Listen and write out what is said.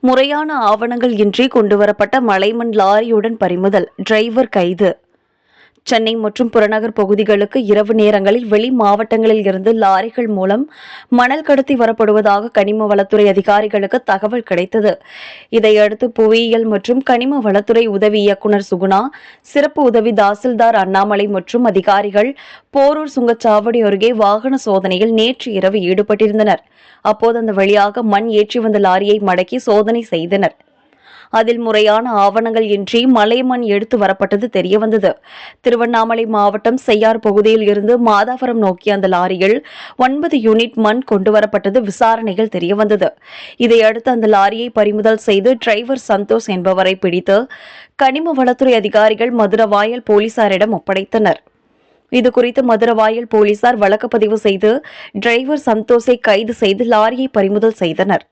முறையான ஆவணங்கள் இன்றி கொண்டுவரப்பட்ட மலைமண் லாரியுடன் பறிமுதல் டிரைவர் கைது. சென்னை மற்றும் புறநகர் பகுதிகளுக்கு இரவு நேரங்களில் வெளி மாவட்டங்களில் இருந்து லாரிகள் மூலம் மணல் கடத்தி வரப்படுவதாக கனிம வளத்துறை அதிகாரிகளுக்கு தகவல் கிடைத்தது. இதையடுத்து புவியியல் மற்றும் கனிம வளத்துறை உதவி இயக்குநர் சுகுணா சிறப்பு உதவி தாசில்தார் அண்ணாமலை மற்றும் அதிகாரிகள் போரூர் சுங்கச்சாவடி அருகே வாகன சோதனையில் நேற்று இரவு ஈடுபட்டிருந்தனர். அப்போது அந்த வழியாக மண் ஏற்றி வந்த லாரியை மடக்கி சோதனை செய்தனர். அதில் முறையான ஆவணங்கள் இன்றி மலை மண் எடுத்து வரப்பட்டது தெரியவந்தது. திருவண்ணாமலை மாவட்டம் செய்யார் பகுதியில் இருந்து மாதாவரம் நோக்கிய அந்த லாரியில் ஒன்பது யூனிட் மண் கொண்டு வரப்பட்டது விசாரணையில் தெரியவந்தது. இதையடுத்து அந்த லாரியை பறிமுதல் செய்து டிரைவர் சந்தோஷ் என்பவரை பிடித்து கனிம வளத்துறை அதிகாரிகள் மதுரவாயல் போலீசாரிடம் ஒப்படைத்தனர். இது குறித்து மதுரவாயல் போலீசார் வழக்கு பதிவு செய்து டிரைவர் சந்தோஷை கைது செய்து லாரியை பறிமுதல் செய்தனர்.